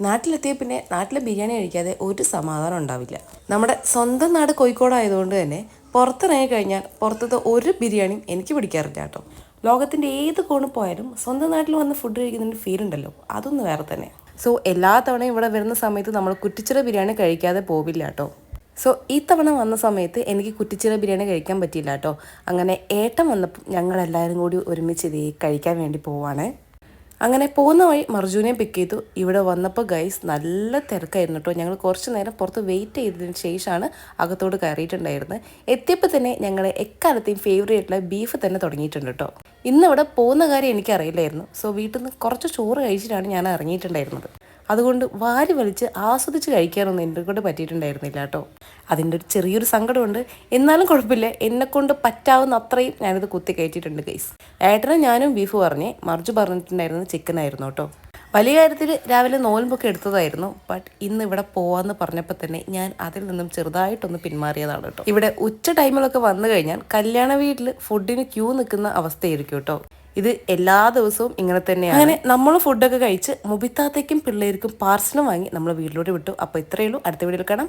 നാട്ടിലെത്തിയ പിന്നെ നാട്ടിലെ ബിരിയാണി കഴിക്കാതെ ഒരു സമാധാനം ഉണ്ടാവില്ല. നമ്മുടെ സ്വന്തം നാട് കോഴിക്കോടായതുകൊണ്ട് തന്നെ പുറത്തിറങ്ങി കഴിഞ്ഞാൽ പുറത്തത്തെ ഒരു ബിരിയാണിയും എനിക്ക് പിടിക്കാറില്ല കേട്ടോ. ലോകത്തിന്റെ ഏത് കോണിൽ പോയാലും സ്വന്തം നാട്ടിൽ വന്ന് ഫുഡ് കഴിക്കുന്നതിന്റെ ഫീൽ ഉണ്ടല്ലോ. അതൊന്നും വേറെ തന്നെ. സോ എല്ലാ തവണയും ഇവിടെ വരുന്ന സമയത്ത് നമ്മൾ കുറ്റിച്ചിറ ബിരിയാണി കഴിക്കാതെ പോവില്ല കേട്ടോ. സോ ഈ തവണ വന്ന സമയത്ത് എനിക്ക് കുറ്റിച്ചിറ ബിരിയാണി കഴിക്കാൻ പറ്റിയില്ല കേട്ടോ. അങ്ങനെ ഏട്ടൻ വന്നപ്പോൾ ഞങ്ങളെല്ലാവരും കൂടി ഒരുമിച്ച് ഇത് കഴിക്കാൻ വേണ്ടി പോവാണേ. അങ്ങനെ പോകുന്ന വഴി മർജുനെ പിക്ക് ചെയ്തു. ഇവിടെ വന്നപ്പോൾ ഗൈസ് നല്ല തിരക്കായിരുന്നു കേട്ടോ ഞങ്ങൾ കുറച്ച് നേരം പുറത്ത് വെയിറ്റ് ചെയ്തതിന് ശേഷമാണ് അകത്തോട് കയറിയിട്ടുണ്ടായിരുന്നത് എത്തിയപ്പോൾ തന്നെ ഞങ്ങളെ എക്കാലത്തെയും ഫേവറേറ്റ് ആയിട്ടുള്ള ബീഫ് തന്നെ തുടങ്ങിയിട്ടുണ്ട് കേട്ടോ ഇന്നിവിടെ പോകുന്ന കാര്യം എനിക്കറിയില്ലായിരുന്നു. സോ വീട്ടിൽ നിന്ന് കുറച്ച് ചോറ് കഴിച്ചിട്ടാണ് ഞാൻ ഇറങ്ങിയിട്ടുണ്ടായിരുന്നത്. അതുകൊണ്ട് വാരി വലിച്ച് ആസ്വദിച്ച് കഴിക്കാനൊന്നും എന്റെ കൊണ്ട് പറ്റിയിട്ടുണ്ടായിരുന്നില്ല കേട്ടോ. അതിന്റെ ഒരു ചെറിയൊരു സങ്കടമുണ്ട്. എന്നാലും കുഴപ്പമില്ല. എന്നെക്കൊണ്ട് പറ്റാവുന്ന അത്രയും ഞാനിത് കുത്തി കയറ്റിയിട്ടുണ്ട് ഗൈസ് ഏട്ടനും ഞാനും ബീഫ് പറഞ്ഞേ മറിച്ച് പറഞ്ഞിട്ടുണ്ടായിരുന്നത് ചിക്കൻ ആയിരുന്നു കേട്ടോ. വലിയ കാര്യത്തിൽ രാവിലെ നോൽമ്പൊക്കെ എടുത്തതായിരുന്നു. ബട്ട് ഇന്ന് ഇവിടെ പോവാന്ന് പറഞ്ഞപ്പോൾ തന്നെ ഞാൻ അതിൽ നിന്നും ചെറുതായിട്ടൊന്ന് പിന്മാറിയതാണ് കേട്ടോ. ഇവിടെ ഉച്ച ടൈമിലൊക്കെ വന്നു കഴിഞ്ഞാൽ കല്യാണ വീട്ടിൽ ഫുഡിന് ക്യൂ നിൽക്കുന്ന അവസ്ഥയായിരിക്കും കേട്ടോ. ഇത് എല്ലാ ദിവസവും ഇങ്ങനെ തന്നെയാണ്. അങ്ങനെ നമ്മൾ ഫുഡൊക്കെ കഴിച്ച് മുബിത്താത്തേക്കും പിള്ളേർക്കും പാർസലും വാങ്ങി നമ്മൾ വീട്ടിലോട്ട് വിട്ടു. അപ്പോൾ ഇത്രയേ ഉള്ളൂ. അടുത്ത വീഡിയോയിൽ കാണാം.